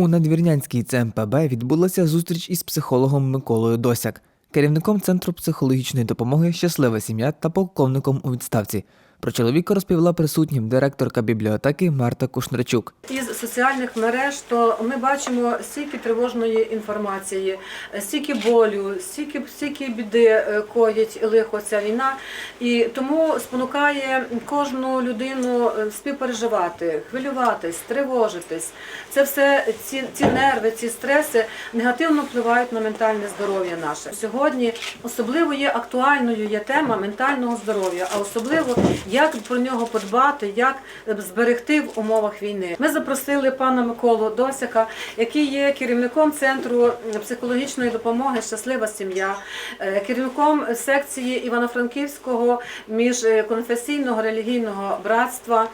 У надвірнянській ЦМПБ відбулася зустріч із психологом Миколою Досяк, керівником Центру психологічної допомоги Щаслива сім'я та полковником у відставці. Про чоловіка розповіла присутнім директорка бібліотеки Марта Кушнарчук. Із соціальних мереж то ми бачимо стільки тривожної інформації, стільки болю, стільки, стільки біди е, коїть лихо ця війна, і тому спонукає кожну людину е, співпереживати, хвилюватись, тривожитись. Це все ці, ці нерви, ці стреси негативно впливають на ментальне здоров'я наше. Сьогодні особливо є актуальною є тема ментального здоров'я, а особливо як про нього подбати, як зберегти в умовах війни. Ми запросили пана Миколу Досяка, який є керівником центру психологічної допомоги Щаслива сім'я, е, керівником секції Івано-Франківського міжконфесійного релігійного братства,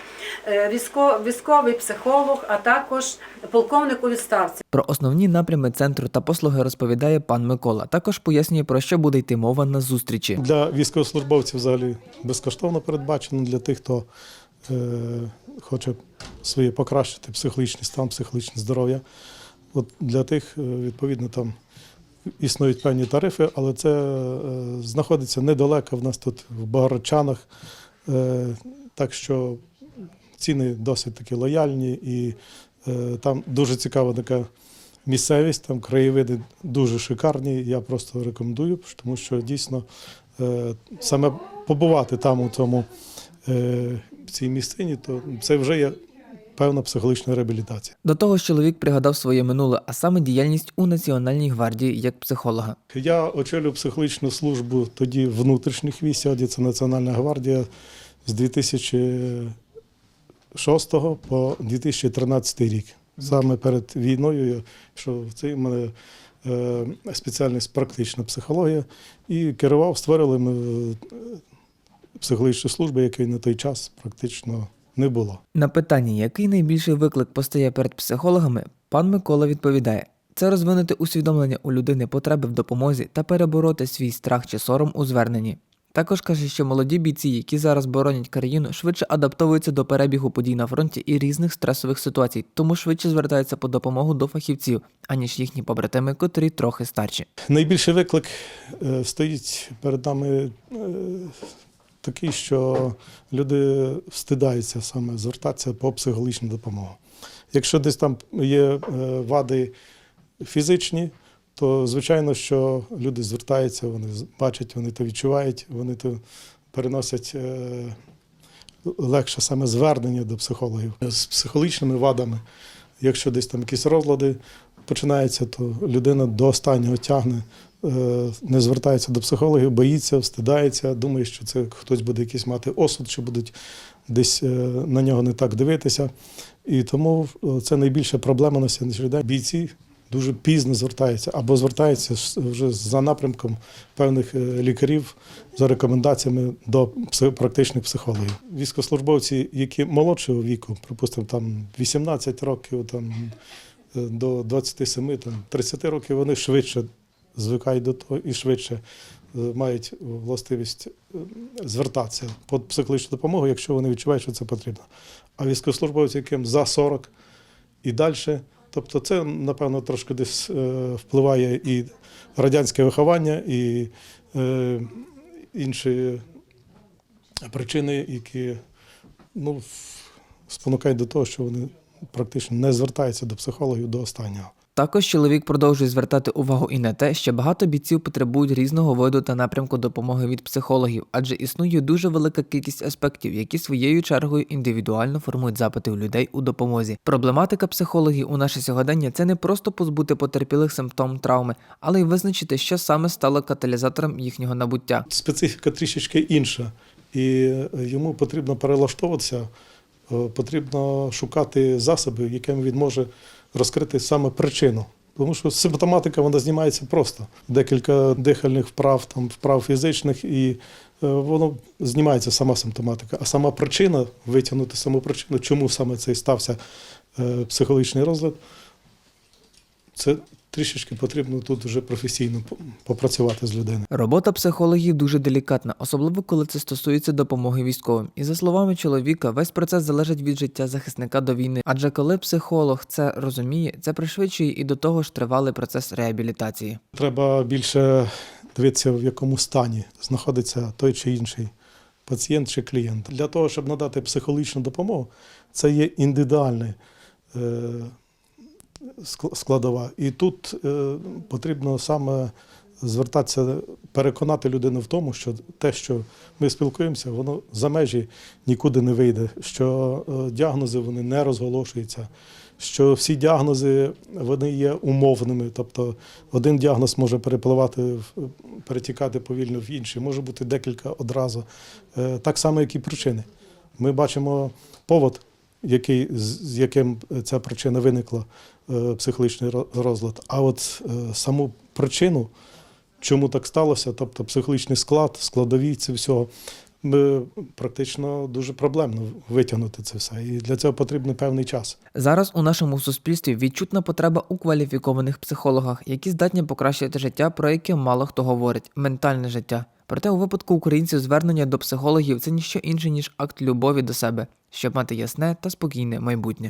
е, військо- військовий психолог, а також полковник у відставці. Про основні напрями центру та послуги розповідає пан Микола. Також пояснює, про що буде йти мова на зустрічі. Для військовослужбовців взагалі безкоштовно передбачено для тих, хто е, хоче своє покращити психологічний стан, психологічне здоров'я. От для тих, е, відповідно, там існують певні тарифи, але це е, знаходиться недалеко в нас тут, в Богородчанах. Так що ціни досить таки лояльні і там дуже цікава така місцевість, там краєвиди дуже шикарні. Я просто рекомендую, тому що дійсно е, саме побувати там у цьому е, в цій місцині, то це вже є певна психологічна реабілітація. До того ж, чоловік пригадав своє минуле, а саме діяльність у Національній гвардії як психолога. Я очолюю психологічну службу тоді внутрішніх військ, це Національна гвардія з 2006 по 2013 рік. Саме перед війною я пішов в мене е, спеціальність практична психологія і керував, створили ми е, психологічну службу, якої на той час практично не було. На питання, який найбільший виклик постає перед психологами, пан Микола відповідає: це розвинути усвідомлення у людини потреби в допомозі та перебороти свій страх чи сором у зверненні. Також каже, що молоді бійці, які зараз боронять країну, швидше адаптовуються до перебігу подій на фронті і різних стресових ситуацій, тому швидше звертаються по допомогу до фахівців, аніж їхні побратими, котрі трохи старші. Найбільший виклик е, стоїть перед нами е, такий, що люди встидаються саме звертатися по психологічну допомогу. Якщо десь там є е, вади фізичні, то звичайно, що люди звертаються, вони бачать, вони то відчувають, вони то переносять е, легше саме звернення до психологів з психологічними вадами. Якщо десь там якісь розлади починаються, то людина до останнього тягне, е, не звертається до психологів, боїться, встидається, думає, що це хтось буде якийсь мати осуд, чи будуть десь е, на нього не так дивитися. І тому це найбільша проблема на сьогоднішній день. Бійці дуже пізно звертаються або звертаються вже за напрямком певних е, лікарів за рекомендаціями до практичних психологів. Військовослужбовці, які молодшого віку, припустимо, там 18 років, там е, до 27, там 30 років, вони швидше звикають до того і швидше е, мають властивість звертатися по психологічну допомогу, якщо вони відчувають, що це потрібно. А військовослужбовці, яким за 40 і далі, тобто це, напевно, трошки десь е, впливає і радянське виховання, і е, інші причини, які ну, спонукають до того, що вони практично не звертаються до психологів до останнього. Також чоловік продовжує звертати увагу і на те, що багато бійців потребують різного виду та напрямку допомоги від психологів, адже існує дуже велика кількість аспектів, які своєю чергою індивідуально формують запити у людей у допомозі. Проблематика психологів у наше сьогодення це не просто позбути потерпілих симптом травми, але й визначити, що саме стало каталізатором їхнього набуття. Специфіка трішечки інша, і йому потрібно перелаштовуватися, е, потрібно шукати засоби, якими він може розкрити саме причину. Тому що симптоматика вона знімається просто. Декілька дихальних вправ, там, вправ фізичних, і е, воно знімається сама симптоматика. А сама причина, витягнути саму причину, чому саме цей стався е, психологічний розлад, це трішечки потрібно тут вже професійно попрацювати з людиною. Робота психологів дуже делікатна, особливо коли це стосується допомоги військовим. І за словами чоловіка, весь процес залежить від життя захисника до війни. Адже коли психолог це розуміє, це пришвидшує і до того ж тривалий процес реабілітації. Треба більше дивитися, в якому стані знаходиться той чи інший пацієнт чи клієнт. Для того, щоб надати психологічну допомогу, це є індивідуальна е, складова. І тут е, потрібно саме звертатися, переконати людину в тому, що те, що ми спілкуємося, воно за межі нікуди не вийде, що е, діагнози вони не розголошуються, що всі діагнози вони є умовними. Тобто один діагноз може перепливати, перетікати повільно в інший, може бути декілька одразу. Е, Так само, як і причини. Ми бачимо повод, який, з яким ця причина виникла, психологічний ро- розлад. А от е, саму причину, чому так сталося, тобто психологічний склад, складові це всього, практично дуже проблемно витягнути це все. І для цього потрібен певний час. Зараз у нашому суспільстві відчутна потреба у кваліфікованих психологах, які здатні покращити життя, про яке мало хто говорить ментальне життя. Проте у випадку українців звернення до психологів це ніщо інше ніж акт любові до себе, щоб мати ясне та спокійне майбутнє.